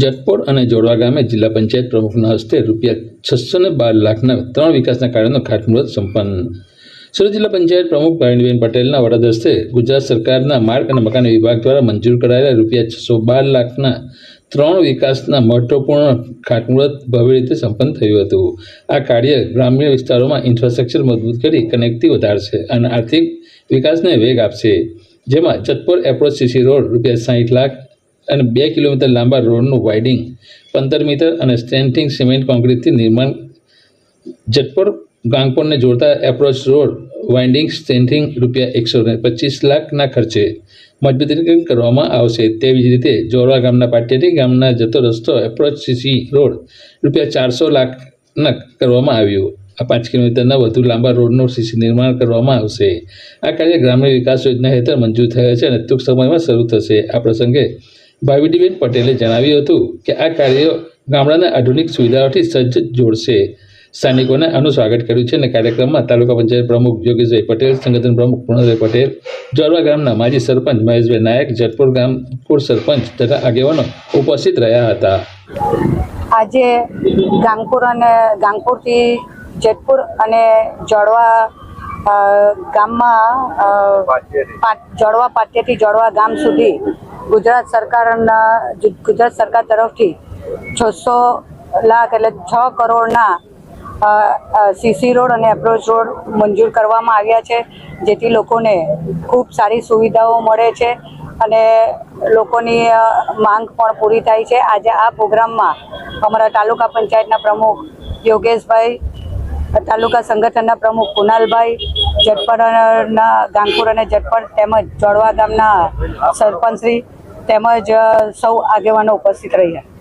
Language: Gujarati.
જટપોર અને જોડવા ગામે જિલ્લા પંચાયત પ્રમુખના હસ્તે રૂપિયા છસો ને બાર લાખના ત્રણ વિકાસના કાર્યોનો ખાતમુહૂર્ત સંપન્ન. સુરત જિલ્લા પંચાયત પ્રમુખ ભાવિનીબેન પટેલના વડા હસ્તે ગુજરાત સરકારના માર્ગ અને મકાન વિભાગ દ્વારા મંજૂર કરાયેલા રૂપિયા છસો બાર લાખના ત્રણ વિકાસના મહત્વપૂર્ણ ખાતમુહૂર્ત ભવ્ય રીતે સંપન્ન થયું હતું. આ કાર્ય ગ્રામ્ય વિસ્તારોમાં ઇન્ફ્રાસ્ટ્રક્ચર મજબૂત કરી કનેક્ટિવ વધારશે અને આર્થિક વિકાસને વેગ આપશે. જેમાં જતપોર એપ્રોચ સીસી રોડ રૂપિયા સાહીઠ લાખ અને બે કિલોમીટર લાંબા રોડનું વાઇડિંગ પંદર મીટર અને સ્ટેન્ટિંગ સિમેન્ટ કોન્ક્રીટથી નિર્માણ. જટપોર ગાંગપોરને જોડતા એપ્રોચ રોડ વાઇન્ડિંગ સ્ટેન્ટિંગ રૂપિયા એકસો પચીસ લાખના ખર્ચે મજબૂતીકરણ કરવામાં આવશે. તેવી જ રીતે જોરવા ગામના પાટિયાટી ગામના જતો રસ્તો એપ્રોચ સીસી રોડ રૂપિયા ચારસો લાખના કરવામાં આવ્યું. આ પાંચ કિલોમીટરના વધુ લાંબા રોડનું સીસી નિર્માણ કરવામાં આવશે. આ કાર્ય ગ્રામ્ય વિકાસ યોજના હેઠળ મંજૂર થયા છે અને ટૂંક સમયમાં શરૂ થશે. આ પ્રસંગે ભાવિડીબેન પટેલે જણાવ્યું હતું કે આ કાર્યો ગામડાના આધુનિક સુવિધાઓથી સજ્જ જોડશે. સ્થાનિકોને આનું સ્વાગત કર્યું છે અને કાર્યક્રમમાં તાલુકા પંચાયત પ્રમુખ યોગેશભાઈ પટેલ સંગઠન પ્રમુખ પૂર્ણભાઈ પટેલ જોરવા ગામના માજી સરપંચ મહેશભાઈ નાયક જટપુર ગામ પૂર્વ સરપંચ તથા આગેવાનો ઉપસ્થિત રહ્યા હતા. આજે ગાંગપુર અને ગાંગપુરથી જેતપુર અને જળવા ગામમાં જળવા પાટિયાથી જળવા ગામ સુધી ગુજરાત સરકારના ગુજરાત સરકાર તરફથી છસો લાખ એટલે છ કરોડના સીસી રોડ અને એપ્રોચ રોડ મંજૂર કરવામાં આવ્યા છે, જેથી લોકોને ખૂબ સારી સુવિધાઓ મળે છે અને લોકોની માંગ પણ પૂરી થાય છે. આજે આ પ્રોગ્રામમાં અમારા તાલુકા પંચાયતના પ્રમુખ યોગેશભાઈ, તાલુકા સંગઠનના પ્રમુખ કુનાલભાઈ જટપરના ગાંગપુર અને જટપર તેમજ જોડવા ગામના સરપંચશ્રી તેમજ સૌ આગેવાનો ઉપસ્થિત રહ્યા.